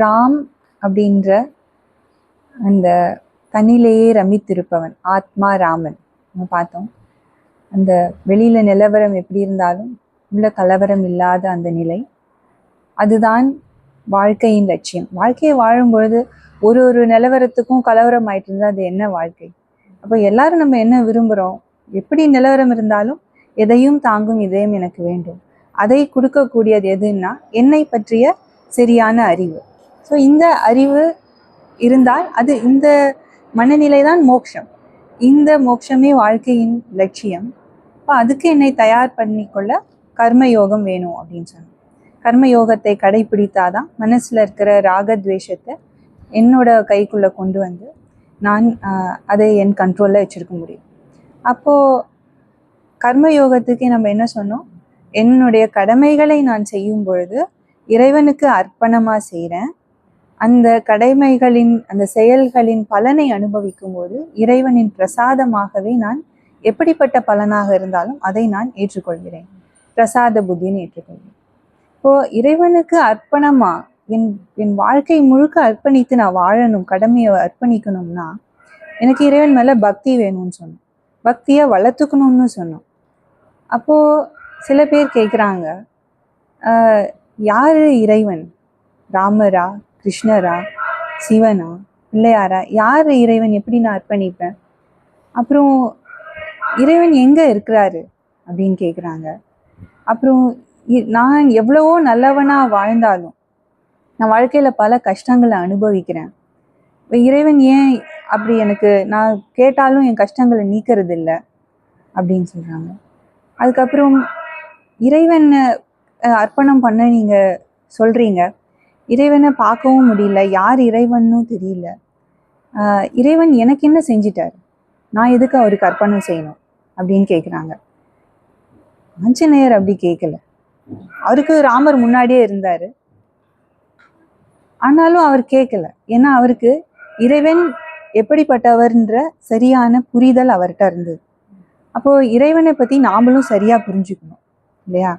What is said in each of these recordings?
ராம் அப்படின்ற அந்த தன்னிலேயே ரமித்திருப்பவன் ஆத்மா ராமன். நம்ம பார்த்தோம். அந்த வெளியில நிலவரம் எப்படி இருந்தாலும் உள்ள கலவரம் இல்லாத அந்த நிலை. அதுதான் வாழ்க்கையின் லட்சியம். வாழ்க்கையை வாழும்பொழுது ஒரு ஒரு நிலவரத்துக்கும் கலவரம் ஆயிட்டு இருந்தால் அது என்ன வாழ்க்கை? அப்போ எல்லாரும் நம்ம என்ன விரும்புகிறோம் எப்படி நிலவரம் இருந்தாலும் எதையும் தாங்கும் இதயம் எனக்கு வேண்டும். அதை கொடுக்கக்கூடியது எதுன்னா என்னை பற்றிய சரியான அறிவு. ஸோ இந்த அறிவு இருந்தால் அது இந்த மனநிலை தான் மோட்சம். இந்த மோட்சமே வாழ்க்கையின் லட்சியம். இப்போ அதுக்கு என்னை தயார் பண்ணிக்கொள்ள கர்மயோகம் வேணும் அப்படின்னு சொன்னோம் கர்மயோகத்தை கடைபிடித்தாதான் மனசில் இருக்கிற ராகத்வேஷத்தை என்னோட கைக்குள்ளே கொண்டு வந்து நான் அதை என் கண்ட்ரோலில் வச்சிருக்க முடியும். அப்போது கர்ம கர்மயோகத்துக்கு நம்ம என்ன சொன்னோம்? என்னுடைய கடமைகளை நான் செய்யும் பொழுது இறைவனுக்கு அர்ப்பணமாக செய்கிறேன் அந்த கடமைகளின் அந்த செயல்களின் பலனை அனுபவிக்கும் போது இறைவனின் பிரசாதமாகவே நான் எப்படிப்பட்ட பலனாக இருந்தாலும் அதை நான் ஏற்றுக்கொள்கிறேன். பிரசாத புத்தின்னு ஏற்றுக்கொள்கிறேன். இப்போ இறைவனுக்கு அர்ப்பணமா என் என் வாழ்க்கை முழுக்க அர்ப்பணித்து நான் வாழணும் கடமையை அர்ப்பணிக்கணும்னா எனக்கு இறைவன் மேலே பக்தி வேணும்னு சொன்னோம். பக்தியை வளர்த்துக்கணும்னு சொன்னோம். அப்போது சில பேர் கேட்குறாங்க யார் இறைவன்? ராமரா கிருஷ்ணரா சிவனா பிள்ளையாரா? யார் இறைவன்? எப்படி நான் அர்ப்பணிப்பேன்? அப்புறம் இறைவன் எங்கே இருக்கிறாரு? அப்படின்னு கேட்குறாங்க அப்புறம் இ- நான் எவ்வளவோ நல்லவனாக வாழ்ந்தாலும் நான் வாழ்க்கையில் பல கஷ்டங்களை அனுபவிக்கிறேன். இப்போ இறைவன் ஏன் அப்படி எனக்கு நான் கேட்டாலும் என் கஷ்டங்களை நீக்கிறது இல்லை அப்படின்னு சொல்கிறாங்க அதுக்கப்புறம் இறைவனை அர்ப்பணம் பண்ண நீங்கள் சொல்கிறீங்க இறைவனை பார்க்கவும் முடியல. யார் இறைவன்னும் தெரியல. இறைவன் எனக்கு என்ன செஞ்சிட்டார்? நான் எதுக்கு அவருக்கு அர்ப்பணம் செய்யணும்? அப்படின்னு கேட்குறாங்க ஆஞ்சநேயர் அப்படி கேட்கல அவருக்கு ராமர் முன்னாடியே இருந்தார். ஆனாலும் அவர் கேட்கல ஏன்னா அவருக்கு இறைவன் எப்படிப்பட்டவர்ன்ற சரியான புரிதல் அவர்கிட்ட இருந்தது. அப்போ இறைவனை பத்தி நாமளும் சரியா புரிஞ்சுக்கணும் இல்லையா?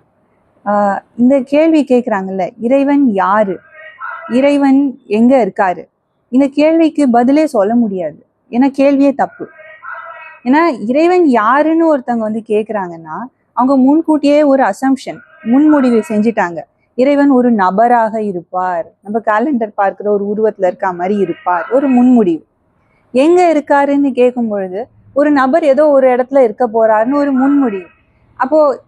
ஆஹ் இந்த கேள்வி கேட்குறாங்கல்ல இறைவன் யாரு? இறைவன் எங்க இருக்காரு? இந்த கேள்விக்கு பதிலே சொல்ல முடியாது. ஏன்னா கேள்வியே தப்பு. ஏன்னா இறைவன் யாருன்னு ஒருத்தவங்க வந்து கேட்குறாங்கன்னா அவங்க முன்கூட்டியே ஒரு அசம்ஷன் முன்முடிவு செஞ்சிட்டாங்க. இறைவன் ஒரு நபராக இருப்பார். நம்ம கேலண்டர் பார்க்கிற ஒரு உருவத்தில் இருக்கா மாதிரி இருப்பார். ஒரு முன்முடிவு. எங்க இருக்காருன்னு கேட்கும் பொழுது ஒரு நபர் ஏதோ ஒரு இடத்துல இருக்க போறாருன்னு ஒரு முன்முடிவு. அப்போ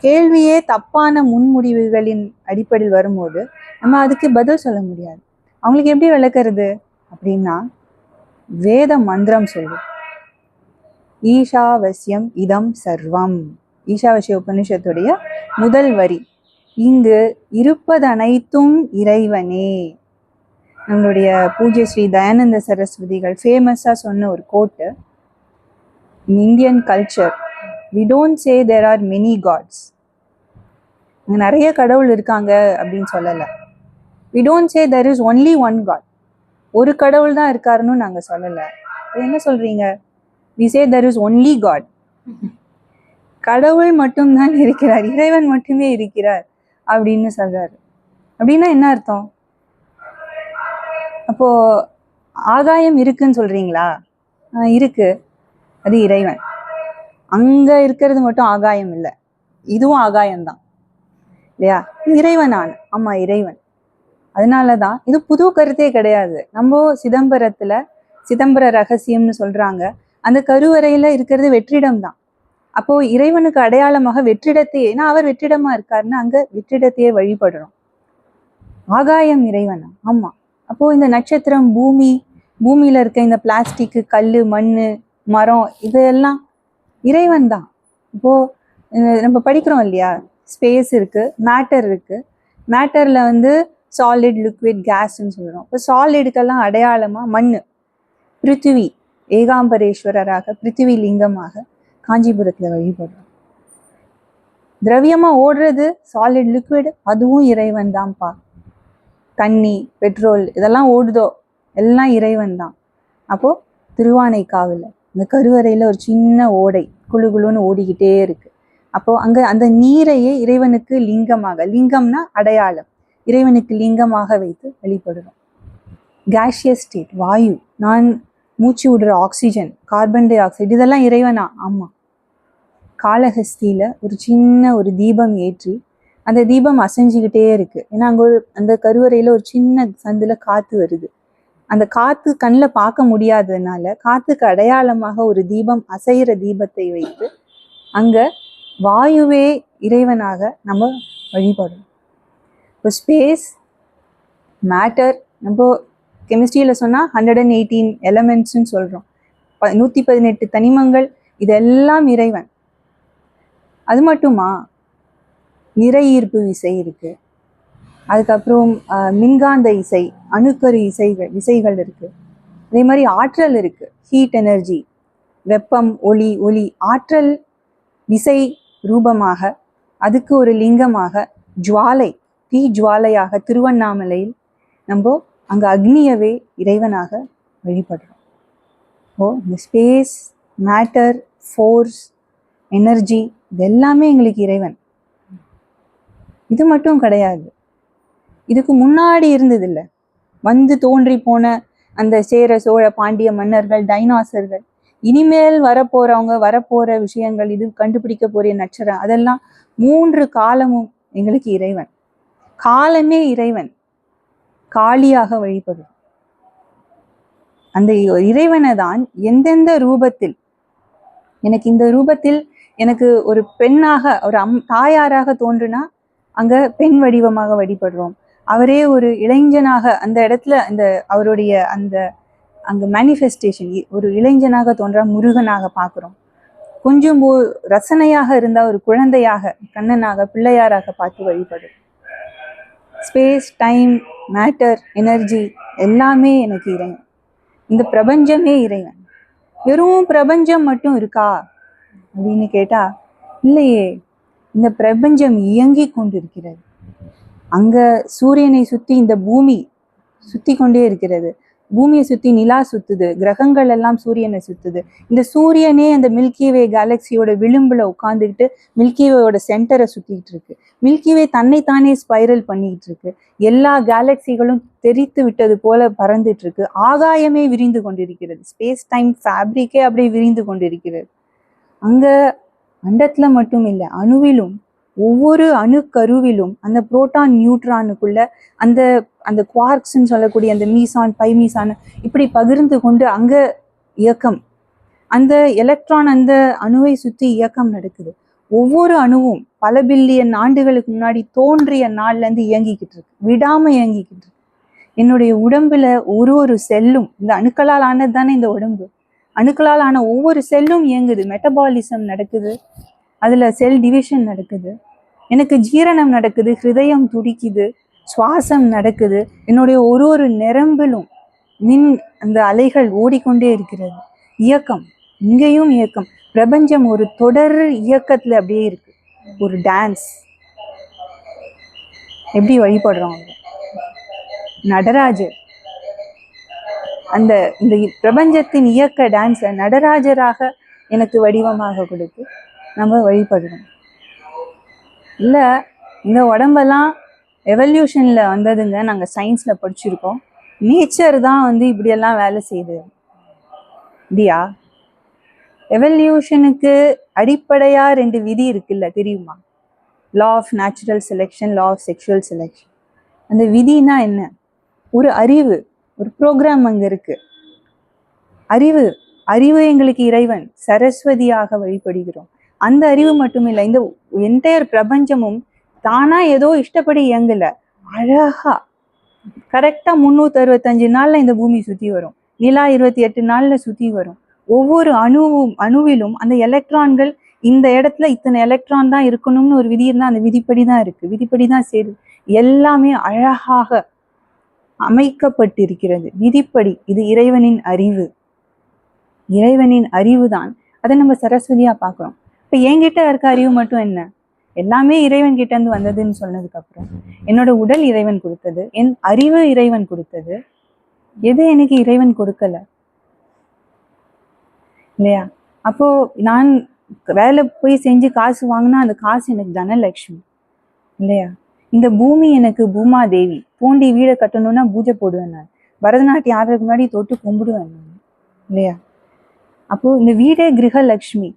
கேள்வியே தப்பான முன்முடிவுகளின் அடிப்படையில் வரும்போது நம்ம அதுக்கு பதில் சொல்ல முடியாது. அவங்களுக்கு எப்படி விளக்குறது? அப்படின்னா வேத மந்திரம் சொல்லும் ஈஷாவசியம் இதம் சர்வம். ஈஷாவசிய உபனிஷத்துடைய முதல் வரி. இங்கு இருப்பதனைத்தும் இறைவனே. நம்மளுடைய பூஜ்ய ஸ்ரீ தயானந்த சரஸ்வதிகள் ஃபேமஸாக சொன்ன ஒரு quote. In Indian culture we don't say there are many gods இங்கே நிறைய கடவுள் இருக்காங்க அப்படின்னு சொல்லலை. We don't say there is only one god ஒரு கடவுள் தான் இருக்காருன்னு நாங்கள் சொல்லலை. என்ன சொல்கிறீங்க we say there is only god கடவுள் மட்டும்தான் இருக்கிறார் இறைவன் மட்டுமே இருக்கிறார் அப்படின்னு சொல்கிறாரு அப்படின்னா என்ன அர்த்தம்? அப்போது ஆகாயம் இருக்குன்னு சொல்கிறீங்களா இருக்குது இருக்கு. அது இறைவன். அங்க இருக்கிறது மட்டும் ஆகாயம் இல்லை. இதுவும் ஆகாயம்தான். இல்லையா? இறைவன் இறைவனான ஆமா இறைவன். அதனாலதான் இது புது கருத்தே கிடையாது. நம்ம சிதம்பரத்துல சிதம்பர ரகசியம்னு சொல்றாங்க. அந்த கருவறையில இருக்கிறது வெற்றிடம் தான் அப்போ இறைவனுக்கு அடையாளமாக வெற்றிடத்தையே ஏன்னா அவர் வெற்றிடமா இருக்காருன்னா அங்க வெற்றிடத்தையே வழிபடுறோம். ஆகாயம் இறைவனா? ஆமா. அப்போ இந்த நட்சத்திரம் பூமி பூமியில இருக்க இந்த பிளாஸ்டிக் கல் மண்ணு மரம் இதெல்லாம் இறைவன் தான். இப்போது நம்ம படிக்கிறோம் இல்லையா? ஸ்பேஸ் இருக்குது மேட்டர் இருக்குது மேட்டரில் வந்து சாலிட் லிக்விட் கேஸ்ன்னு சொல்கிறோம் இப்போ சாலிடுக்கெல்லாம் அடையாளமாக மண் பிருத்திவி ஏகாம்பரேஸ்வரராக பிருத்திவி லிங்கமாக காஞ்சிபுரத்தில் வழிபடுறோம். திரவியமாக ஓடுறது சாலிட் லிக்விட் அதுவும் இறைவன் தான்ப்பா. தண்ணி பெட்ரோல் இதெல்லாம் ஓடுதோ? எல்லாம் இறைவன் தான். அப்போது திருவானைக்காவில் அந்த கருவறையில் ஒரு சின்ன ஓடை குளு குளுன்னு ஓடிக்கிட்டே இருக்கு. அப்போ அங்கே அந்த நீரையே இறைவனுக்கு லிங்கமாக லிங்கம்னா அடையாளம். இறைவனுக்கு லிங்கமாக வைத்து வழிபடுறோம் கேஷியஸ் ஸ்டேட் வாயு நான் மூச்சு விடுற ஆக்சிஜன் கார்பன் டை ஆக்சைடு இதெல்லாம் இறைவனா? ஆமாம் காலஹஸ்தியில் ஒரு சின்ன ஒரு தீபம் ஏற்றி அந்த தீபம் அசைஞ்சுக்கிட்டே இருக்கு. ஏன்னா அங்கே ஒரு அந்த கருவறையில் ஒரு சின்ன சந்தில் காற்று வருது. அந்த காத்து கண்ணில் பார்க்க முடியாததுனால காத்துக்கு அடையாளமாக ஒரு தீபம் அசைகிற தீபத்தை வைத்து அங்கே வாயுவே இறைவனாக நம்ம வழிபடும் இப்போ ஸ்பேஸ் மேட்டர் நம்ம கெமிஸ்ட்ரியில் சொன்னால் ஹண்ட்ரட் அண்ட் எயிட்டீன் எலமெண்ட்ஸ்ன்னு சொல்கிறோம் ப நூற்றி பதினெட்டு தனிமங்கள் இதெல்லாம் இறைவன். அது மட்டுமா? நிறை ஈர்ப்பு விசை இருக்குது அதுக்கப்புறம் மின்காந்த இசை அணுக்கரு இசைகள் இசைகள் இருக்குது அதே மாதிரி ஆற்றல் இருக்குது ஹீட் எனர்ஜி வெப்பம் ஒளி ஒளி ஆற்றல் விசை ரூபமாக அதுக்கு ஒரு லிங்கமாக ஜுவாலை தீ ஜுவாலையாக திருவண்ணாமலையில் நம்ம அங்கே அக்னியவே இறைவனாக வழிபடுறோம். ஓ இந்த ஸ்பேஸ் மேட்டர் ஃபோர்ஸ் எனர்ஜி இது எல்லாமே எங்களுக்கு இறைவன். இது மட்டும் கிடையாது. இதுக்கு முன்னாடி இருந்தது இல்லை வந்து தோன்றி போன அந்த சேர சோழ பாண்டிய மன்னர்கள் டைனாசர்கள் இனிமேல் வரப்போறவங்க வரப்போற விஷயங்கள் இது கண்டுபிடிக்க போற நட்சத்திரம் அதெல்லாம் மூன்று காலமும் எங்களுக்கு இறைவன். காலமே இறைவன். காளியாக வழிபடும் அந்த இறைவனை தான் எந்தெந்த ரூபத்தில் எனக்கு இந்த ரூபத்தில் எனக்கு ஒரு பெண்ணாக ஒரு அம் தாயாராக தோன்றுனா அங்க பெண் வடிவமாக வழிபடுறோம். அவரே ஒரு இளைஞனாக அந்த இடத்துல அந்த அவருடைய அந்த அங்கே மேனிஃபெஸ்டேஷன் ஒரு இளைஞனாக தோன்றா முருகனாக பார்க்குறோம் கொஞ்சம் ஓ- ரசனையாக இருந்தால் ஒரு குழந்தையாக கண்ணனாக பிள்ளையாராக பார்த்து வழிபடும். ஸ்பேஸ் டைம் மேட்டர் எனர்ஜி எல்லாமே எனக்கு இறைவன். இந்த பிரபஞ்சமே இறைவன். வெறும் பிரபஞ்சம் மட்டும் இருக்கா அப்படின்னு கேட்டால் இல்லையே. இந்த பிரபஞ்சம் இயங்கிக் கொண்டிருக்கிறது. அங்க சூரியனை சுத்தி இந்த பூமி சுத்தி கொண்டே இருக்கிறது. பூமியை சுத்தி நிலா சுத்துது. கிரகங்கள் எல்லாம் சூரியனை சுத்துது. இந்த சூரியனே அந்த மில்கிவே கேலக்சியோட விளிம்புல உட்காந்துக்கிட்டு மில்கிவேயோட சென்டரை சுத்திட்டு இருக்கு. மில்கிவே தன்னைத்தானே ஸ்பைரல் பண்ணிக்கிட்டு இருக்கு. எல்லா கேலக்சிகளும் தெரித்து விட்டது போல பறந்துட்டு இருக்கு. ஆகாயமே விரிந்து கொண்டிருக்கிறது. ஸ்பேஸ் டைம் ஃபேப்ரிக்கே அப்படியே விரிந்து கொண்டிருக்கிறது. அங்க அண்டத்துல மட்டும் இல்லை அணுவிலும் ஒவ்வொரு அணுக்கருவிலும் அந்த புரோட்டான் நியூட்ரானுக்குள்ள அந்த அந்த குவார்க்ஸ்ன்னு சொல்லக்கூடிய அந்த மீசான் பை மீசான் இப்படி பகிர்ந்து கொண்டு அங்க இயக்கம். அந்த எலக்ட்ரான் அந்த அணுவை சுற்றி இயக்கம் நடக்குது. ஒவ்வொரு அணுவும் பல பில்லியன் ஆண்டுகளுக்கு முன்னாடி தோன்றிய நாள்ல இருந்து இயங்கிக்கிட்டு இருக்கு. விடாம இயங்கிக்கிட்டு இருக்கு. என்னுடைய உடம்புல ஒரு ஒரு செல்லும் இந்த அணுக்களால் ஆனது தானே இந்த உடம்பு. அணுக்களால் ஆன ஒவ்வொரு செல்லும் இயங்குது. மெட்டபாலிசம் நடக்குது. அதில் செல் டிவிஷன் நடக்குது. எனக்கு ஜீரணம் நடக்குது ஹிருதயம் துடிக்குது சுவாசம் நடக்குது. என்னுடைய ஒரு ஒரு நிரம்பிலும் மின் அந்த அலைகள் ஓடிக்கொண்டே இருக்கிறது. இயக்கம் இங்கேயும் இயக்கம். பிரபஞ்சம் ஒரு தொடர் இயக்கத்தில் அப்படியே இருக்கு. ஒரு டான்ஸ் எப்படி வழிபடுறோம் நடராஜர். அந்த இந்த பிரபஞ்சத்தின் இயக்க டான்ஸை நடராஜராக எனக்கு வடிவமாக கொடுத்து நம்ம வழிபடணும். இல்லை இந்த உடம்பெல்லாம் எவல்யூஷனில் வந்ததுங்க. நாங்கள் சயின்ஸில் படிச்சிருக்கோம். நேச்சர் தான் வந்து இப்படியெல்லாம் வேலை செய்யுது. இல்லையா? எவல்யூஷனுக்கு அடிப்படையாக ரெண்டு விதி இருக்குல்ல தெரியுமா? Law of natural selection law of sexual selection அந்த விதினா என்ன? ஒரு அறிவு ஒரு ப்ரோக்ராம் அங்கே இருக்கு. அறிவு அறிவு எங்களுக்கு இறைவன் சரஸ்வதியாக வழிபடுகிறோம். அந்த அறிவு மட்டும் இல்லை இந்த என்டையர் பிரபஞ்சமும் தானா ஏதோ இஷ்டப்படி இயங்கல. அழகா. கரெக்டா முந்நூத்தி அறுபத்தஞ்சு நாள்ல இந்த பூமி சுத்தி வரும். நிலா இருபத்தி எட்டு நாள்ல சுத்தி வரும். ஒவ்வொரு அணுவும் அணுவிலும் அந்த எலக்ட்ரான்கள் இந்த இடத்துல இத்தனை எலக்ட்ரான் தான் இருக்கணும்னு ஒரு விதி இருந்தால் அந்த விதிப்படி தான் இருக்கு. விதிப்படி தான் சேருது எல்லாமே அழகாக அமைக்கப்பட்டிருக்கிறது. விதிப்படி. இது இறைவனின் அறிவு. இறைவனின் அறிவு தான் அதை நம்ம சரஸ்வதியா பார்க்குறோம். இப்போ என்கிட்ட இருக்க அறிவு மட்டும் என்ன? எல்லாமே இறைவன் கிட்ட இருந்து வந்ததுன்னு சொன்னதுக்கு அப்புறம் என்னோட உடல் இறைவன் கொடுத்தது. என் அறிவு இறைவன் கொடுத்தது. எது எனக்கு இறைவன் கொடுக்கல? இல்லையா? அப்போ நான் வேலை போய் செஞ்சு காசு வாங்கினா அந்த காசு எனக்கு தனலட்சுமி. இல்லையா? இந்த பூமி எனக்கு பூமாதேவி. பூண்டி வீடை கட்டணும்னா பூஜை போடுவேன் நான். பரதநாட்டியம் ஆடுறதுக்கு முன்னாடி தொட்டு கும்பிடுவேன் நான். இல்லையா? அப்போ இந்த வீடே கிரகலட்சுமி.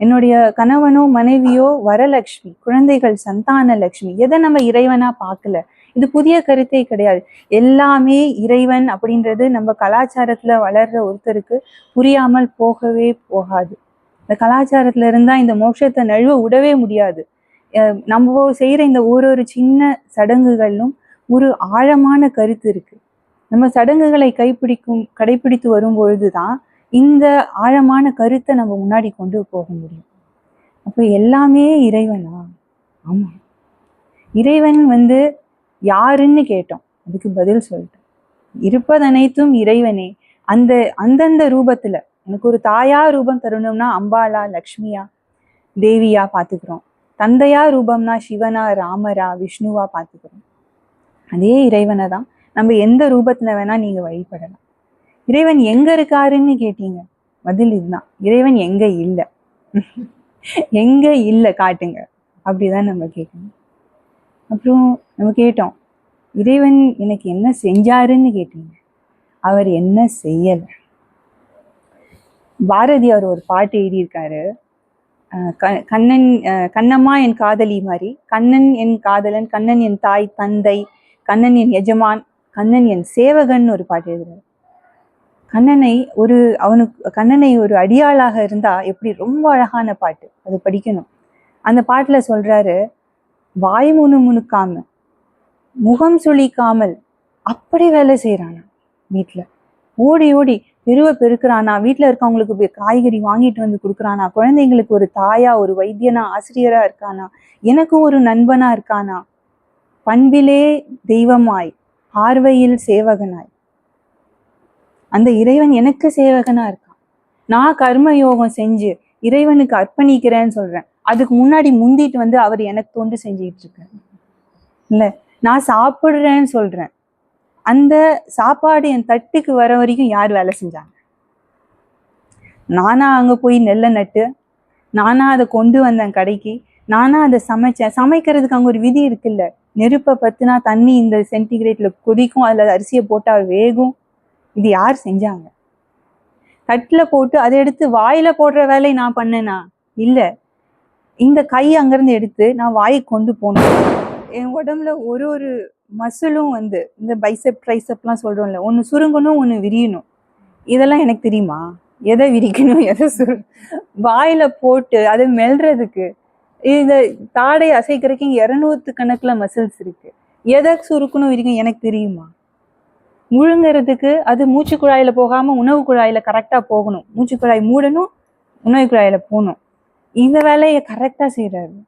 என்னுடைய கணவனோ மனைவியோ வரலட்சுமி குழந்தைகள் சந்தான லட்சுமி எதை நம்ம இறைவனா பார்க்கல? இது புதிய கருத்தே கிடையாது. எல்லாமே இறைவன் அப்படின்றது நம்ம கலாச்சாரத்துல வளர்ற ஒருத்தருக்கு புரியாமல் போகவே போகாது. இந்த கலாச்சாரத்துல இருந்தா இந்த மோட்சத்தை நழுவ விடவே முடியாது. நம்ம செய்யற இந்த ஒரு ஒரு சின்ன சடங்குகளிலும் ஒரு ஆழமான கருத்து இருக்கு. நம்ம சடங்குகளை கைப்பிடிக்கும் கடைபிடித்து வரும் பொழுதுதான் இந்த ஆழமான கருத்தை நம்ம முன்னாடி கொண்டு போக முடியும். அப்போ எல்லாமே இறைவனா? ஆமாம் இறைவன் வந்து யாருன்னு கேட்டோம். அதுக்கு பதில் சொல்லிட்டோம். இருப்பதனைத்தும் இறைவனே. அந்த அந்தந்த ரூபத்தில் எனக்கு ஒரு தாயா ரூபம் தரணும்னா அம்பாளா லக்ஷ்மியா தேவியா பார்த்துக்கிறோம் தந்தையா ரூபம்னா சிவனா ராமரா விஷ்ணுவா பார்த்துக்கிறோம் அதே இறைவனை தான் நம்ம எந்த ரூபத்தில் வேணால் நீங்கள் வழிபடலாம். இறைவன் எங்க இருக்காருன்னு கேட்டீங்க. பதில் இதுதான். இறைவன் எங்க இல்லை? எங்க இல்லை காட்டுங்க. அப்படிதான் நம்ம கேட்கணும். அப்புறம் நம்ம கேட்டோம். இறைவன் எனக்கு என்ன செஞ்சாருன்னு கேட்டீங்க. அவர் என்ன செய்யல? பாரதி அவர் ஒரு பாட்டு எழுதியிருக்காரு. க- கண்ணன் கண்ணம்மா என் காதலி மாதிரி கண்ணன் என் காதலன் கண்ணன் என் தாய் தந்தை கண்ணன் என் எஜமான் கண்ணன் என் சேவகன் ஒரு பாட்டு எழுதுறாரு. கண்ணனை ஒரு அவனுக்கு கண்ணனை ஒரு அடியாளாக இருந்தா எப்படி ரொம்ப அழகான பாட்டு அது படிக்கணும். அந்த பாட்டுல சொல்றாரு வாய் முணு முணுக்காம முகம் சுளிக்காமல் அப்படி வேலை செய்யறானா வீட்டுல ஓடி ஓடி தெருவை பெருக்கிறானா வீட்டுல இருக்கவங்களுக்கு போய் காய்கறி வாங்கிட்டு வந்து கொடுக்குறானா குழந்தைங்களுக்கு ஒரு தாயா ஒரு வைத்தியனா ஆசிரியரா இருக்கானா எனக்கும் ஒரு நண்பனா இருக்கானா? பண்பிலே தெய்வமாய் பார்வையில் சேவகனாய். அந்த இறைவன் எனக்கு சேவகனா இருக்கான். நான் கர்ம யோகம் செஞ்சு இறைவனுக்கு அர்ப்பணிக்கிறேன்னு சொல்றேன். அதுக்கு முன்னாடி முந்திட்டு வந்து அவர் எனக்கு தொண்டு செஞ்சுக்கிட்டு இருக்காரு. இல்ல நான் சாப்பிடுறேன்னு சொல்றேன். அந்த சாப்பாடு என் தட்டுக்கு வர வரைக்கும் யார் வேலை செஞ்சாங்க? நானா அங்க போய் நெல்லை நட்டு நானா அதை கொண்டு வந்தேன் கடைக்கு நானா அதை சமைச்சேன். சமைக்கிறதுக்கு அங்க ஒரு விதி இருக்குல்ல. நெருப்பை பத்தினா தண்ணி இந்த சென்டிகிரேட்ல கொதிக்கும் அதுல அரிசியை போட்டா வேகும். இது யார் செஞ்சாங்க? தட்டில் போட்டு அதை எடுத்து வாயில போடுற வேலையை நான் பண்ணேனா? இல்லை. இந்த கை அங்கேருந்து எடுத்து நான் வாயை கொண்டு போகணும் என் உடம்புல ஒரு ஒரு மசிலும் வந்து இந்த பைசெப் ட்ரைசெப்லாம் சொல்கிறோம்ல ஒன்று சுருங்கணும் ஒன்று விரியணும். இதெல்லாம் எனக்கு தெரியுமா? எதை விரிக்கணும் எதை சுரு வாயில் போட்டு அதை மெல்றதுக்கு இந்த தாடை அசைக்கிறதுக்கு இங்கே இரநூத்து கணக்கில் மசில்ஸ் இருக்குது எதை சுருக்கணும் விரிக்கணும் எனக்கு தெரியுமா? முழுங்கிறதுக்கு அது மூச்சு குழாயில போகாம உணவு குழாயில கரெக்டா போகணும். மூச்சு குழாய் மூடணும் உணவு குழாயில போகணும். இந்த வேலையை கரெக்டா செய்யறாரு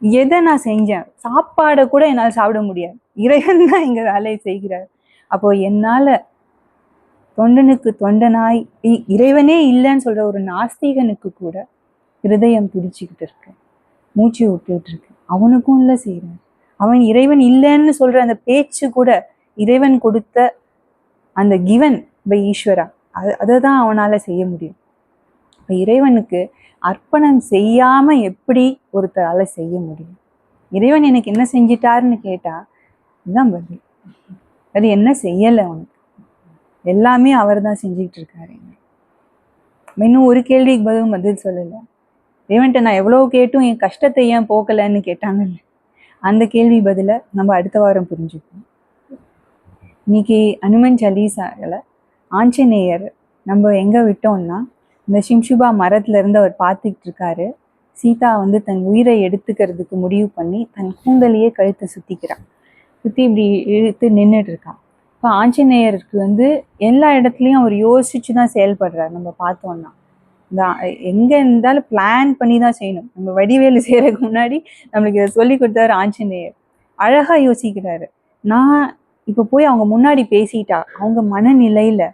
எதை நான் செஞ்சேன்? சாப்பாடை கூட என்னால் சாப்பிட முடியாது. இறைவன் தான் எங்க வேலையை செய்கிறார். அப்போ என்னால தொண்டனுக்கு தொண்டனாய் இ- இறைவனே இல்லைன்னு சொல்ற ஒரு நாஸ்திகனுக்கு கூட இருதயம் துடிச்சுக்கிட்டு இருக்கு. மூச்சு விட்டுக்கிட்டு இருக்கு. அவனுக்கும் இல்லை செய்யறாரு அவன் இறைவன் இல்லைன்னு சொல்ற அந்த பேச்சு கூட இறைவன் கொடுத்த அந்த கிவன் பை ஈஸ்வரா. அது அதை தான் அவனால் செய்ய முடியும். இப்போ இறைவனுக்கு அர்ப்பணம் செய்யாம எப்படி ஒருத்தரால செய்ய முடியும்? இறைவன் எனக்கு என்ன செஞ்சிட்டாருன்னு கேட்டா இதுதான் பதில். அது என்ன செய்யலை அவனுக்கு? எல்லாமே அவர் தான் செஞ்சுக்கிட்டு இருக்காரு இன்னும் ஒரு கேள்விக்கு பதில் பதில் சொல்லலை. இறைவன்ட்ட நான் எவ்வளோ கேட்டும் என் கஷ்டத்தை ஏன் போக்கலைன்னு கேட்டாங்கல்ல. அந்த கேள்வி பதிலை நம்ம அடுத்த வாரம் புரிஞ்சுப்போம். இன்னைக்கு அனுமன் சலீசாவில் ஆஞ்சநேயர் நம்ம எங்கே விட்டோம்னா இந்த சிம்ஷுபா மரத்துலேருந்து அவர் பார்த்துக்கிட்டு இருக்காரு. சீதா வந்து தன் உயிரை எடுத்துக்கிறதுக்கு முடிவு பண்ணி தன் கூந்தலையே கழுத்தை சுற்றிக்கிறான் சுற்றி இப்படி இழுத்து நின்றுட்டு இருக்கான். இப்போ ஆஞ்சநேயருக்கு வந்து எல்லா இடத்துலையும் அவர் யோசிச்சு தான் செயல்படுறாரு. நம்ம பார்த்தோம்னா. இந்த இருந்தாலும் பிளான் பண்ணி தான் செய்யணும். நம்ம வடிவேலு செய்யறதுக்கு முன்னாடி நம்மளுக்கு இதை சொல்லி கொடுத்தாரு ஆஞ்சநேயர். அழகாக யோசிக்கிறாரு. நான் இப்போ போய் அவங்க முன்னாடி பேசிட்டா அவங்க மனநிலையில்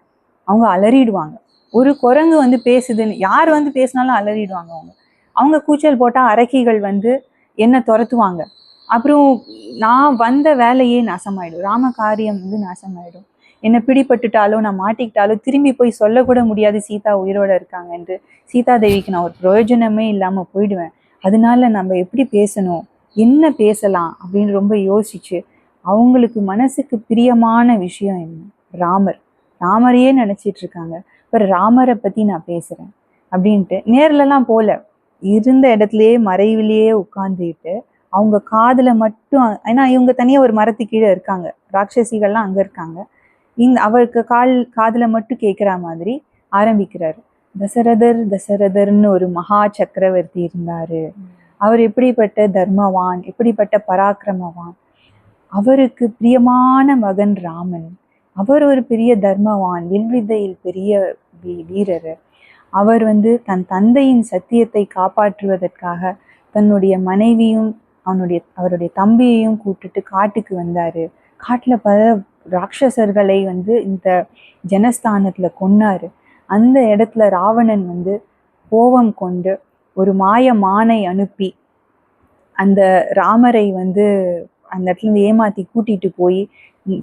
அவங்க அலறிடுவாங்க. ஒரு குரங்கு வந்து பேசுதுன்னு யார் வந்து பேசினாலும் அலறிடுவாங்க அவங்க. அவங்க கூச்சல் போட்டால் அரக்கிகள் வந்து என்ன துரத்துவாங்க. அப்புறம் நான் வந்த வேலையே நாசமாயிடும். ராம காரியம் வந்து நாசமாயிடும். என்ன பிடிபட்டுட்டாலோ நான் மாட்டிக்கிட்டாலோ திரும்பி போய் சொல்லக்கூட முடியாது சீதா உயிரோட இருக்காங்க என்று சீதா தேவிக்கு நான் ஒரு பிரயோஜனமே இல்லாமல் போயிடுவேன். அதனால நம்ம எப்படி பேசணும்? என்ன பேசலாம்? அப்படின்னு ரொம்ப யோசிச்சு அவங்களுக்கு மனசுக்கு பிரியமான விஷயம் என்ன? ராமர். ராமரையே நினைச்சிட்டு இருக்காங்க இப்ப ராமரை பத்தி நான் பேசுறேன். அப்படின்ட்டு நேர்லலாம் போல. இருந்த இடத்துலயே மறைவிலேயே உட்கார்ந்துட்டு அவங்க காதுல மட்டும் ஏன்னா இவங்க தனியா ஒரு மரத்து கீழே இருக்காங்க. ராட்சசிகள்லாம் அங்க இருக்காங்க. இந்த அவருக்கு கால் காதுல மட்டும் கேட்குற மாதிரி ஆரம்பிக்கிறாரு. தசரதர் தசரதர்னு ஒரு மகா சக்கரவர்த்தி இருந்தாரு. அவர் எப்படிப்பட்ட தர்மவான் எப்படிப்பட்ட பராக்கிரமவான் அவருக்கு பிரியமான மகன் ராமன். அவர் ஒரு பெரிய தர்மவான் வில்வித்தையில் பெரிய வீரர். அவர் வந்து தன் தந்தையின் சத்தியத்தை காப்பாற்றுவதற்காக தன்னுடைய மனைவியும் அவனுடைய அவருடைய தம்பியையும் கூட்டுட்டு காட்டுக்கு வந்தார். காட்டில் பல ராட்சசர்களை வந்து இந்த ஜனஸ்தானத்தில் கொன்னாரு. அந்த இடத்துல ராவணன் வந்து கோபம் கொண்டு ஒரு மாய மானை அனுப்பி அந்த ராமரை வந்து அந்த இடத்துலேருந்து ஏமாற்றி கூட்டிகிட்டு போய்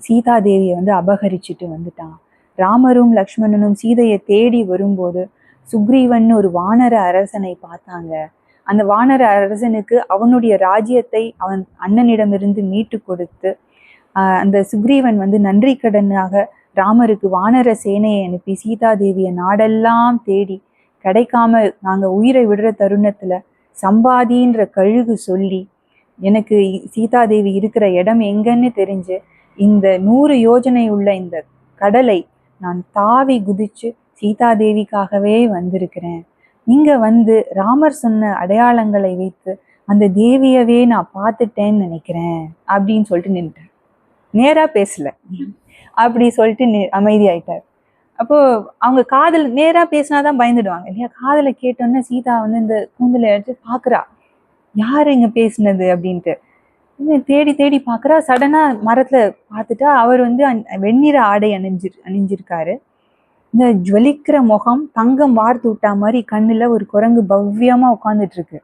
சீதா தேவியை வந்து அபகரிச்சுட்டு வந்துட்டான். ராமரும் லக்ஷ்மணனும் சீதையை தேடி வரும்போது சுக்ரீவன் ஒரு வானர அரசனை பார்த்தாங்க. அந்த வானர அரசனுக்கு அவனுடைய ராஜ்யத்தை அவன் அண்ணனிடமிருந்து மீட்டு கொடுத்து அந்த சுக்ரீவன் வந்து நன்றி கடனாக ராமருக்கு வானர சேனையை அனுப்பி சீதா தேவியை நாடெல்லாம் தேடி கிடைக்காம நாங்கள் உயிரை விடுற தருணத்தில் சம்பாதின்ற கழுகு சொல்லி எனக்கு சீதாதேவி இருக்கிற இடம் எங்கன்னு தெரிஞ்சு இந்த நூறு யோஜனை உள்ள இந்த கடலை நான் தாவி குதிச்சு சீதாதேவிக்காகவே வந்திருக்கிறேன். இங்க வந்து ராமர் சொன்ன அடையாளங்களை வைத்து அந்த தேவியவே நான் பார்த்துட்டேன்னு நினைக்கிறேன் அப்படின்னு சொல்லிட்டு நின்றுட்டார் நேராக பேசல. அப்படி சொல்லிட்டு நி- அமைதியாயிட்டார். அப்போ அவங்க காதல் நேரா பேசினாதான் பயந்துடுவாங்க இல்லையா? காதலை கேட்டோன்னே சீதா வந்து இந்த கூந்தலை எடுத்து பார்க்குறா. யார் இங்கே பேசினது அப்படின்ட்டு. தேடி தேடி பார்க்குறா சடனாக மரத்தில் பார்த்துட்டா அவர் வந்து வெண்ணிற ஆடை அணிஞ்சிரு அணிஞ்சிருக்காரு. இந்த ஜுவலிக்கிற முகம் தங்கம் வார்த்து விட்டா மாதிரி கண்ணில் ஒரு குரங்கு பவ்யமாக உட்காந்துட்ருக்கு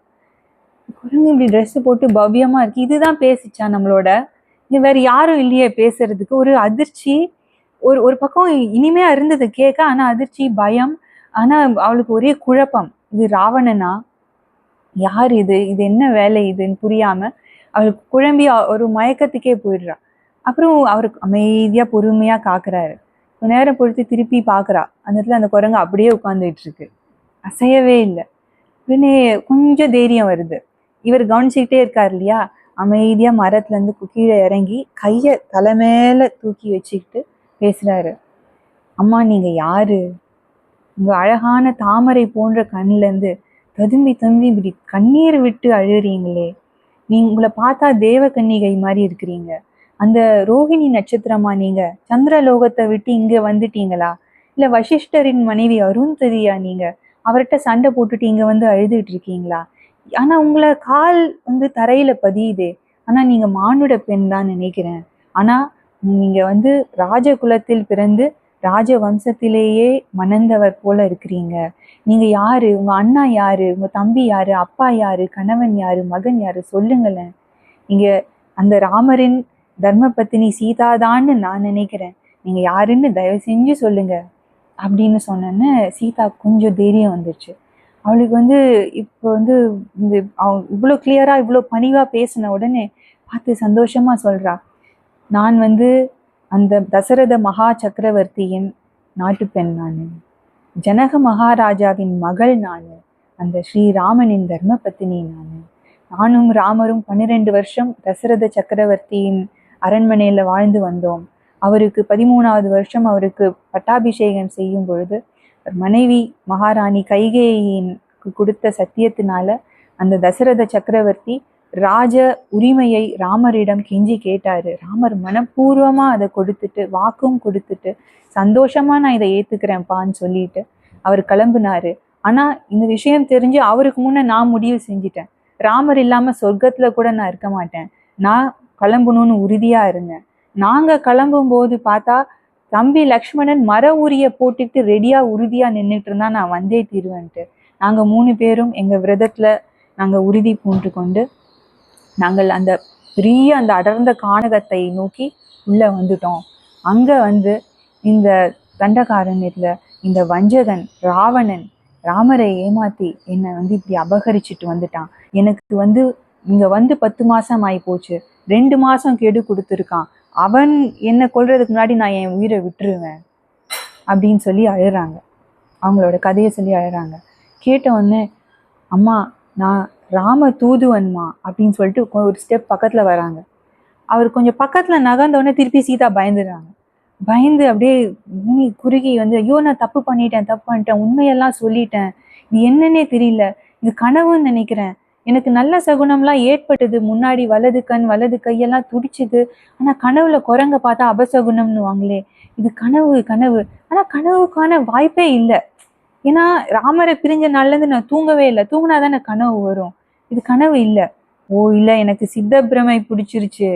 குரங்கு இப்படி ட்ரெஸ்ஸு போட்டு பவ்யமாக இருக்குது இதுதான் பேசிச்சா நம்மளோட. இங்கே வேறு யாரும் இல்லையே பேசுறதுக்கு. ஒரு அதிர்ச்சி ஒரு ஒரு பக்கம் இனிமையாக இருந்தது கேட்க ஆனால் அதிர்ச்சி பயம் ஆனால் அவளுக்கு ஒரே குழப்பம். இது ராவணனா? யார் இது? இது என்ன வேலை இதுன்னு புரியாமல் அவளுக்கு குழம்பி ஒரு மயக்கத்துக்கே போயிடுறா. அப்புறம் அவருக்கு அமைதியாக பொறுமையாக காக்குறாரு. கொஞ்ச நேரம் பொறுத்து திருப்பி பார்க்குறா அந்த இடத்துல அந்த குரங்கு அப்படியே உட்காந்துட்டு இருக்கு அசையவே இல்லை. உடனே கொஞ்சம் தைரியம் வருது. இவர் கவனிச்சுக்கிட்டே இருக்கார் இல்லையா? அமைதியாக மரத்துலேருந்து கீழே இறங்கி கையை தலை மேலே தூக்கி வச்சுக்கிட்டு பேசுகிறாரு அம்மா நீங்கள் யாரு? உங்கள் அழகான தாமரை போன்ற கண்ணிலேருந்து ததும்பி ததும்பி இப்படி கண்ணீர் விட்டு அழுறீங்களே நீங்க உங்களை பார்த்தா தேவ கன்னிகை மாதிரி இருக்கிறீங்க. அந்த ரோஹிணி நட்சத்திரமா நீங்க? சந்திரலோகத்தை விட்டு இங்க வந்துட்டீங்களா? இல்ல வசிஷ்டரின் மனைவி அருந்ததியா நீங்க? அவர்கிட்ட சண்டை போட்டுட்டு இங்க வந்து அழுதுட்டு இருக்கீங்களா? ஆனா உங்களை கால் வந்து தரையில பதியுதே. ஆனா நீங்க மானுட பெண் தான் நினைக்கிறேன். ஆனா நீங்க வந்து ராஜகுலத்தில் பிறந்து ராஜ வம்சத்திலேயே மணந்தவர் போல இருக்கிறீங்க. நீங்க யாரு? உங்க அண்ணா யாரு? உங்க தம்பி யாரு? அப்பா யாரு? கணவன் யாரு? மகன் யாரு? சொல்லுங்களேன். நீங்க அந்த ராமரின் தர்மபத்தினி சீதாதான்னு நான் நினைக்கிறேன். நீங்க யாருன்னு தயவு செஞ்சு சொல்லுங்க. அப்படின்னு சொன்னோன்னே சீதா கொஞ்சம் தைரியம் வந்துச்சு அவளுக்கு வந்து இப்போ வந்து இந்த அவங்க இவ்வளோ கிளியரா இவ்வளோ பணிவா பேசின உடனே பார்த்து சந்தோஷமா சொல்றா. நான் வந்து அந்த தசரத மகா சக்கரவர்த்தியின் நாட்டுப்பெண் நான். ஜனக மகாராஜாவின் மகள் நான். அந்த ஸ்ரீராமனின் தர்மபத்தினி நான். நானும் ராமரும் பன்னிரெண்டு வருஷம் தசரத சக்கரவர்த்தியின் அரண்மனையில் வாழ்ந்து வந்தோம். அவருக்கு பதிமூணாவது வருஷம் அவருக்கு பட்டாபிஷேகம் செய்யும் பொழுது மனைவி மகாராணி கைகேயின் கொடுத்த சத்தியத்தினால அந்த தசரத சக்கரவர்த்தி ராஜ உரிமையை ராமரிடம் கெஞ்சி கேட்டாரு. ராமர் மனப்பூர்வமா அதை கொடுத்துட்டு வாக்கும் கொடுத்துட்டு சந்தோஷமா நான் இதை ஏத்துக்கிறேன்ப்பான்னு சொல்லிட்டு அவர் கிளம்புனாரு. ஆனா இந்த விஷயம் தெரிஞ்சு அவருக்கு முன்ன நான் முடிவு செஞ்சிட்டேன். ராமர் இல்லாம சொர்க்கத்துல கூட நான் இருக்க மாட்டேன். நான் கிளம்பணும்னு உறுதியா இருந்தேன். நாங்க கிளம்பும் போது பார்த்தா தம்பி லக்ஷ்மணன் மர உரிய போட்டுக்கிட்டு ரெடியா உறுதியா நின்றுட்டு இருந்தா நான் வந்தே தீருவேன்ட்டு. நாங்க மூணு பேரும் எங்க விரதத்துல நாங்க உறுதி பூண்டு கொண்டு நாங்கள் அந்த பெரிய அந்த அடர்ந்த கானகத்தை நோக்கி உள்ள வந்துட்டோம். அங்க வந்து இந்த தண்டகாரண்யத்துல இந்த வஞ்சகன் ராவணன் ராமரை ஏமாத்தி என்னை வந்து இப்படி அபகரிச்சுட்டு வந்துட்டான். எனக்கு வந்து இங்க வந்து பத்து மாசம் ஆகி போச்சு. ரெண்டு மாசம் கெடு கொடுத்துருக்கான். அவன் என்னை கொள்றதுக்கு முன்னாடி நான் என் உயிரை விட்டுருவேன் அப்படின்னு சொல்லி அழுறாங்க. அவங்களோட கதையை சொல்லி அழுறாங்க. கேட்ட உடனே அம்மா நான் ராம தூதுவன்மா அப்படின்னு சொல்லிட்டு ஒரு ஸ்டெப் பக்கத்தில் வராங்க. அவர் கொஞ்சம் பக்கத்தில் நகர்ந்தோடனே திருப்பி சீதா பயந்துடுறாங்க. பயந்து அப்படியே பூமி குறுகி வந்து ஐயோ நான் தப்பு பண்ணிட்டேன் தப்பு பண்ணிட்டேன் உண்மையெல்லாம் சொல்லிட்டேன். இது என்னன்னே தெரியல. இது கனவுன்னு நினைக்கிறேன். எனக்கு நல்ல சகுனம்லாம் ஏற்பட்டது. முன்னாடி வலது கண் வலது கையெல்லாம் துடிச்சுது. ஆனால் கனவுல குரங்க பார்த்தா அபசகுனம்னு வாங்களே இது கனவு கனவு. ஆனால் கனவுக்கான வாய்ப்பே இல்லை. ஏன்னா ராமரை பிரிஞ்ச நாள்லேருந்து நான் தூங்கவே இல்லை. தூங்கினா தூங்கினாதானே கனவு வரும். இது கனவு இல்லை. ஓ இல்லை எனக்கு சித்த பிரமை பிடிச்சிருச்சு.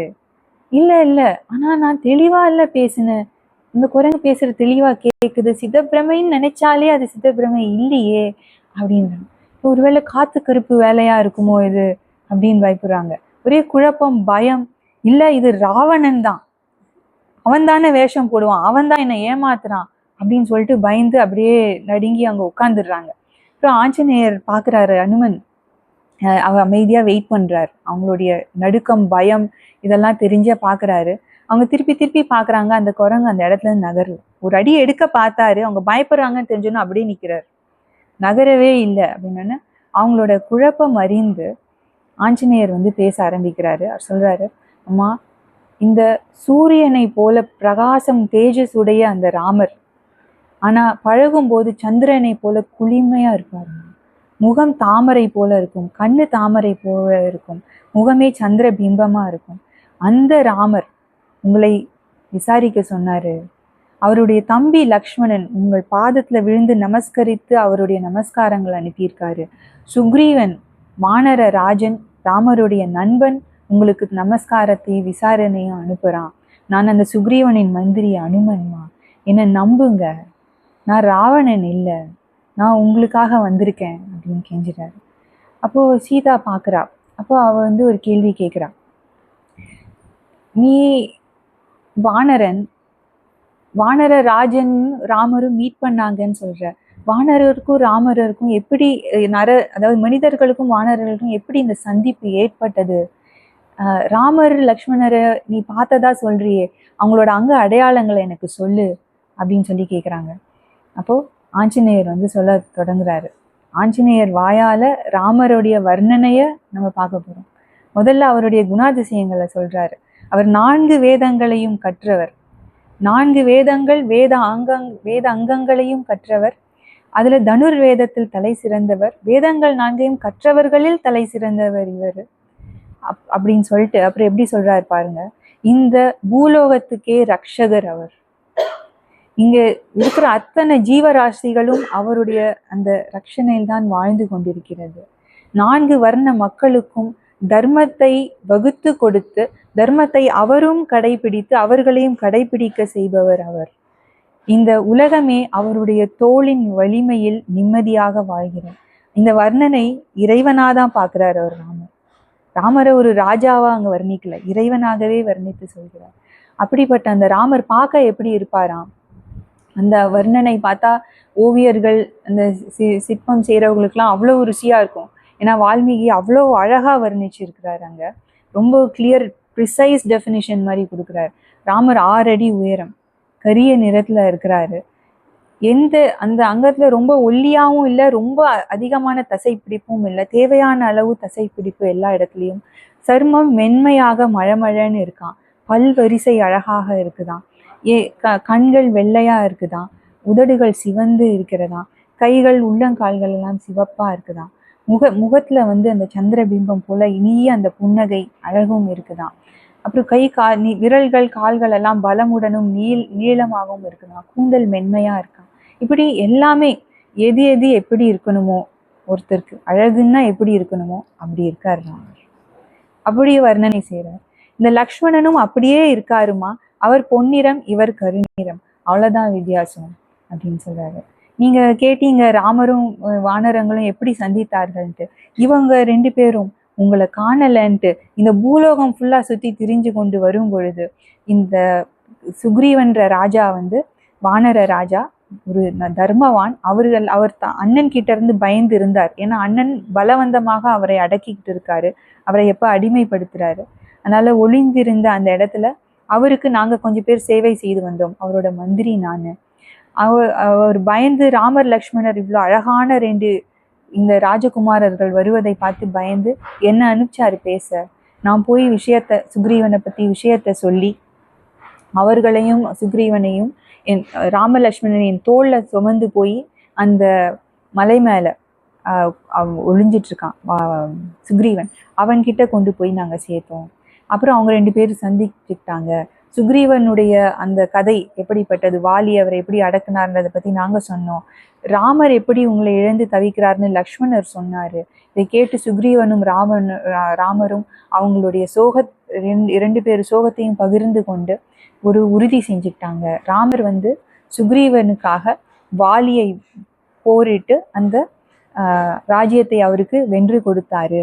இல்லை இல்லை. ஆனால் நான் தெளிவாக இல்லை பேசினேன். இந்த குரங்கு பேசுகிற தெளிவாக கேட்குது சித்த சித்தப்பிரமைன்னு நினைச்சாலே அது சித்தப்பிரமை இல்லையே அப்படின்றாங்க. ஒருவேளை காத்து கருப்பு வேலையாக இருக்குமோ இது அப்படின்னு பயப்படுறாங்க. ஒரே குழப்பம் பயம். இல்லை இது ராவணன் தான். அவன் தானே வேஷம் போடுவான். அவன் தான் என்னை ஏமாத்துறான். அப்படின்னு சொல்லிட்டு பயந்து அப்படியே நடுங்கி அங்கே உட்காந்துடுறாங்க அப்புறம் ஆஞ்சநேயர் பார்க்குறாரு அனுமன் அவர் அமைதியாக வெயிட் பண்ணுறாரு அவங்களுடைய நடுக்கம் பயம் இதெல்லாம் தெரிஞ்ச பார்க்குறாரு அவங்க திருப்பி திருப்பி பார்க்குறாங்க அந்த குரங்கு அந்த இடத்துல நகரல. ஒரு அடி எடுக்க பார்த்தாரு. அவங்க பயப்படுறாங்கன்னு தெரிஞ்சோன்னு அப்படியே நிற்கிறாரு நகரவே இல்லை. அப்படின்னு அவங்களோட குழப்பம் அறிந்து ஆஞ்சநேயர் வந்து பேச ஆரம்பிக்கிறாரு. அவர் சொல்கிறாரு அம்மா இந்த சூரியனை போல பிரகாசம் தேஜஸ் உடைய அந்த ராமர் ஆனா பழகும்போது சந்திரனை போல குளிமையா இருப்பாரு. முகம் தாமரை போல இருக்கும் கண்ணு தாமரை போல இருக்கும் முகமே சந்திர பிம்பமா இருக்கும். அந்த ராமர் உங்களை விசாரிக்க சொன்னாரு. அவருடைய தம்பி லக்ஷ்மணன் உங்கள் பாதத்துல விழுந்து நமஸ்கரித்து அவருடைய நமஸ்காரங்கள் அனுப்பியிருக்காரு. சுக்ரீவன் வானர ராஜன் ராமருடைய நண்பன் உங்களுக்கு நமஸ்காரத்தையும் விசாரணையும் அனுப்புறான். நான் அந்த சுக்ரீவனின் மந்திரி அனுமன்மா. என்னை நம்புங்க. நான் ராவணன் இல்லை. நான் உங்களுக்காக வந்திருக்கேன் அப்படின்னு கெஞ்சிட்டாரு. அப்போது சீதா பார்க்குறா அப்போ அவள் வந்து ஒரு கேள்வி கேட்குறா நீ வானரன் வானர ராஜன் ராமரும் மீட் பண்ணாங்கன்னு சொல்கிற வானரருக்கும் ராமரருக்கும் எப்படி நர அதாவது மனிதர்களுக்கும் வானரர்களுக்கும் எப்படி இந்த சந்திப்பு ஏற்பட்டது? ராமர் லக்ஷ்மணரை நீ பார்த்ததா சொல்றியே. அவங்களோட அங்க அடையாளங்களை எனக்கு சொல்லு அப்படின்னு சொல்லி கேட்குறாங்க அப்போது ஆஞ்சநேயர் வந்து சொல்ல தொடங்குறாரு. ஆஞ்சநேயர் வாயால் ராமருடைய வர்ணனையை நம்ம பார்க்க போகிறோம் முதல்ல அவருடைய குணாதிசயங்களை சொல்கிறாரு அவர் நான்கு வேதங்களையும் கற்றவர். நான்கு வேதங்கள் வேத அங்கங் வேத அங்கங்களையும் கற்றவர். அதில் தனுர் வேதத்தில் தலை சிறந்தவர். வேதங்கள் நான்கையும் கற்றவர்களில் தலை சிறந்தவர் இவர். அப் அப்படின்னு சொல்லிட்டு அப்புறம் எப்படி சொல்கிறாரு பாருங்க. இந்த பூலோகத்துக்கே ரக்ஷகர் அவர். இங்கே இருக்கிற அத்தனை ஜீவராசிகளும் அவருடைய அந்த ரட்சணையில் தான் வாழ்ந்து கொண்டிருக்கிறது. நான்கு வர்ண மக்களுக்கும் தர்மத்தை வகுத்து கொடுத்து தர்மத்தை அவரும் கடைபிடித்து அவர்களையும் கடைபிடிக்க செய்பவர் அவர். இந்த உலகமே அவருடைய தோளின் வலிமையில் நிம்மதியாக வாழ்கிறார் இந்த வர்ணனை இறைவனாக தான் பார்க்குறார் அவர் ராமர். ராமரை ஒரு ராஜாவா அங்கே வர்ணிக்கல. இறைவனாகவே வர்ணித்து சொல்கிறார். அப்படிப்பட்ட அந்த ராமர் பார்க்க எப்படி இருப்பாராம்? அந்த வர்ணனை பார்த்தா ஓவியர்கள் அந்த சி- சிற்பம் செய்கிறவங்களுக்குலாம் அவ்வளோ ருசியாக இருக்கும். ஏன்னா வால்மீகி அவ்வளோ அழகாக வர்ணிச்சிருக்கிறார் அங்கே. ரொம்ப கிளியர் ப்ரிசைஸ் டெஃபினிஷன் மாதிரி கொடுக்குறாரு. ராமர் ஆறடி உயரம் கரிய நிறத்தில் இருக்கிறாரு. எந்த அந்த அங்கத்தில் ரொம்ப ஒல்லியாகவும் இல்லை ரொம்ப அதிகமான தசைப்பிடிப்பும் இல்லை தேவையான அளவு தசைப்பிடிப்பு எல்லா இடத்துலையும். சர்மம் மென்மையாக மழமழன்னு இருக்கான். பல் வரிசை அழகாக இருக்குதான். ஏ க கண்கள் வெள்ளையாக இருக்குதா உதடுகள் சிவந்து இருக்கிறதா கைகள் உள்ளங்கால்கள் எல்லாம் சிவப்பாக இருக்குதாம். முக முகத்தில் வந்து அந்த சந்திர பிம்பம் போல இனிய அந்த புன்னகை அழகும் இருக்குதாம். அப்புறம் கை கா நீ விரல்கள் கால்கள் எல்லாம் பலமுடனும் நீள் நீளமாகவும் இருக்குதாம். கூந்தல் மென்மையாக இருக்கான் இப்படி எல்லாமே எது எது எப்படி இருக்கணுமோ ஒருத்தருக்கு அழகுன்னா எப்படி இருக்கணுமோ அப்படி இருக்காரு அப்படியே வர்ணனை செய்கிறார் இந்த லக்ஷ்மணனும் அப்படியே இருக்காருமா? அவர் பொன்னிறம் இவர் கருநிறம். அவ்வளோதான் வித்தியாசம் அப்படின்னு சொல்றாரு. நீங்க கேட்டீங்க ராமரும் வானரங்களும் எப்படி சந்தித்தார்கள்ன்ட்டு. இவங்க ரெண்டு பேரும் உங்களை காணலன்ட்டு இந்த பூலோகம் ஃபுல்லா சுத்தி திரிஞ்சு கொண்டு வரும் பொழுது இந்த சுக்ரீவன்ற ராஜா வந்து வானர ராஜா ஒரு தர்மவான் அவர்கள் அவர் த அண்ணன் கிட்ட இருந்து பயந்து இருந்தார். ஏன்னா அண்ணன் பலவந்தமாக அவரை அடக்கிக்கிட்டு இருக்காரு. அவரை எப்போ அடிமைப்படுத்துறாரு. அதனால ஒளிந்திருந்த அந்த இடத்துல அவருக்கு நாங்கள் கொஞ்சம் பேர் சேவை செய்து வந்தோம். அவரோட மந்திரி நான். அவர் அவர் பயந்து ராமர் லக்ஷ்மணர் இவ்வளோ அழகான ரெண்டு இந்த ராஜகுமாரர்கள் வருவதை பார்த்து பயந்து என்ன அனுப்பிச்சாரு பேச? நான் போய் விஷயத்த சுக்ரீவனை பற்றி விஷயத்த சொல்லி அவர்களையும் சுக்ரீவனையும் என் ராமலக்ஷ்மனன் என் தோளில் சுமந்து போய் அந்த மலை மேலே ஆஹ், சுக்ரீவன். அவன்கிட்ட கொண்டு போய் நாங்கள் சேர்த்தோம். அப்புறம் அவங்க ரெண்டு பேரும் சந்திச்சுக்கிட்டாங்க. சுக்ரீவனுடைய அந்த கதை எப்படிப்பட்டது? வாலி அவரை எப்படி அடக்குனார்ன்றதை பற்றி நாங்கள் சொன்னோம். ராமர் எப்படி உங்களை இழந்து தவிக்கிறார்னு லக்ஷ்மணர் சொன்னார். இதை கேட்டு சுக்ரீவனும் ராமன் ராமரும் அவங்களுடைய சோக ரெண்டு இரண்டு பேர் சோகத்தையும் பகிர்ந்து கொண்டு ஒரு உறுதி செஞ்சுக்கிட்டாங்க. ராமர் வந்து சுக்ரீவனுக்காக வாலியை போரிட்டு அந்த ராஜ்யத்தை அவருக்கு வென்று கொடுத்தாரு.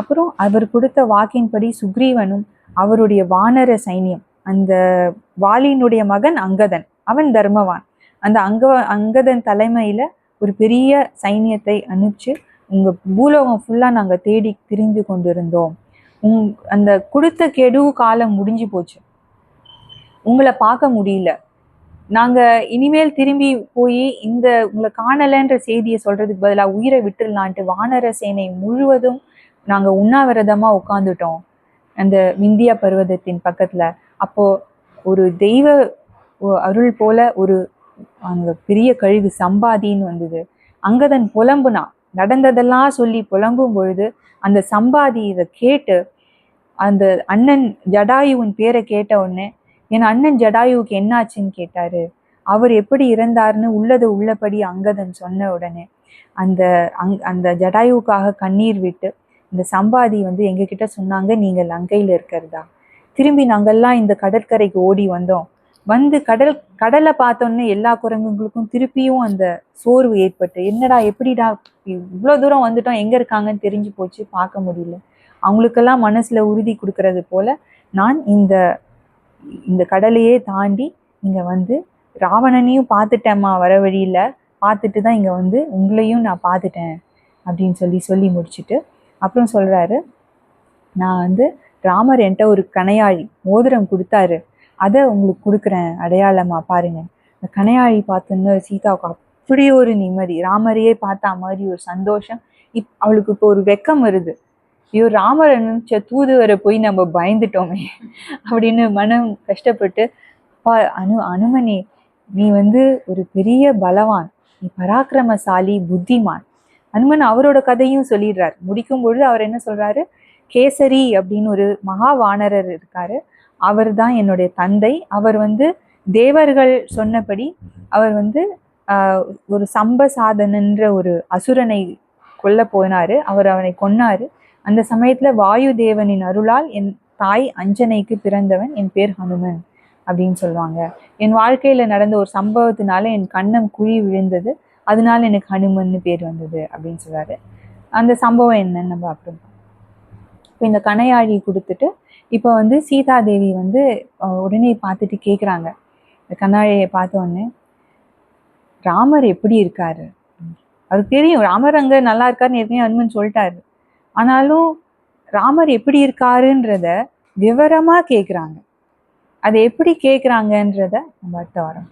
அப்புறம் அவர் கொடுத்த வாக்கின்படி சுக்ரீவனும் அவருடைய வானர சைன்யம் அந்த வாலியினுடைய மகன் அங்கதன். அவன் தர்மவான். அந்த அங்க அங்கதன் தலைமையில ஒரு பெரிய சைன்யத்தை அனுப்பிச்சு உங்க பூலோகம் ஃபுல்லா நாங்க தேடி திரிந்து கொண்டிருந்தோம். உங் அந்த கொடுத்த கெடு காலம் முடிஞ்சு போச்சு. உங்களை பார்க்க முடியல. நாங்க இனிமேல் திரும்பி போய் இந்த உங்களை காணலைன்ற செய்தியை சொல்றதுக்கு பதிலாக உயிரை விட்டுடலான்ட்டு வானர சேனை முழுவதும் நாங்கள் உண்ணாவிரதமாக உட்காந்துட்டோம் அந்த விந்தியா பர்வதத்தின் பக்கத்தில். அப்போது ஒரு தெய்வ அருள் போல ஒரு அந்த பெரிய கழுகு சம்பாதின்னு வந்தது. அங்கதன் புலம்புனா நடந்ததெல்லாம் சொல்லி புலம்பும் பொழுது அந்த சம்பாதி இதை கேட்டு அந்த அண்ணன் ஜடாயுவின் பேரை கேட்ட உடனே என் அண்ணன் ஜடாயுவுக்கு என்னாச்சுன்னு கேட்டாரு. அவர் எப்படி இறந்தாருன்னு உள்ளது உள்ளபடி அங்கதன் சொன்ன உடனே அந்த அங் அந்த ஜடாயுவுக்காக கண்ணீர் விட்டு இந்த சம்பாதி வந்து எங்ககிட்ட சொன்னாங்க நீங்கள் லங்கையில் இருக்கிறதா? திரும்பி நாங்கெல்லாம் இந்த கடற்கரைக்கு ஓடி வந்தோம். வந்து கடல் கடலை பார்த்தோன்னே எல்லா குரங்குகளுக்கும் திருப்பியும் அந்த சோர்வு ஏற்பட்டு என்னடா எப்படிடா இவ்வளோ தூரம் வந்துட்டோம் எங்கே இருக்காங்கன்னு தெரிஞ்சு போச்சு பார்க்க முடியல. அவங்களுக்கெல்லாம் மனசில் உறுதி கொடுக்கறது போல நான் இந்த இந்த கடலையே தாண்டி இங்கே வந்து ராவணனையும் பார்த்துட்டேம்மா வர வழியில். பார்த்துட்டு தான் இங்கே வந்து உங்களையும் நான் பார்த்துட்டேன் அப்படின்னு சொல்லி சொல்லி முடிச்சுட்டு அப்புறம் சொல்கிறாரு நான் வந்து ராமர் என்கிட்ட ஒரு கணையாழி மோதிரம் கொடுத்தாரு. அதை உங்களுக்கு கொடுக்குறேன் அடையாளமா பாருங்க. இந்த கணையாழி பார்த்தோன்னு சீதாவுக்கு அப்படி ஒரு நிம்மதி. ராமரையே பார்த்தா மாதிரி ஒரு சந்தோஷம். இப் அவளுக்கு இப்போ ஒரு வெக்கம் வருது. ஐயோ ராமர் நினச்ச தூதுவரை போய் நம்ம பயந்துட்டோமே அப்படின்னு மனம் கஷ்டப்பட்டு "அப்பா, அனு அனுமனே நீ வந்து ஒரு பெரிய பலவான். நீ பராக்கிரமசாலி புத்திமான். அனுமன் அவரோட கதையும் சொல்லிடுறார். முடிக்கும் பொழுது அவர் என்ன சொல்றாரு? கேசரி அப்படின்னு ஒரு மகா வானரர் இருக்காரு. அவர் தான் என்னுடைய தந்தை. அவர் வந்து தேவர்கள் சொன்னபடி அவர் வந்து ஒரு ஒரு சம்பசாதனன்ற ஒரு அசுரனை கொல்ல போனாரு. அவர் அவனை கொன்னாரு. அந்த சமயத்துல வாயு தேவனின் அருளால் என் தாய் அஞ்சனைக்கு பிறந்தவன் என் பேர் ஹனுமன் அப்படின்னு சொல்லுவாங்க. என் வாழ்க்கையில நடந்த ஒரு சம்பவத்தினால என் கண்ணம் குழி விழுந்தது. அதனால எனக்கு ஹனுமன்னு பேர் வந்தது அப்படின்னு சொல்றாரு. அந்த சம்பவம் என்னன்னு நம்ம அப்புறம் இப்போ இந்த கணையாழி கொடுத்துட்டு இப்போ வந்து சீதாதேவி வந்து உடனே பார்த்துட்டு கேட்குறாங்க இந்த கண்ணாழியை பார்த்த உடனே ராமர் எப்படி இருக்காரு? அது தெரியும். ராமர் அங்கே நல்லா இருக்காருன்னு ஏற்கனவே அனுமன் சொல்லிட்டாரு. ஆனாலும் ராமர் எப்படி இருக்காருன்றத விவரமாக கேட்குறாங்க அதை எப்படி கேட்குறாங்கன்றத நம்ம அடுத்த வாரம்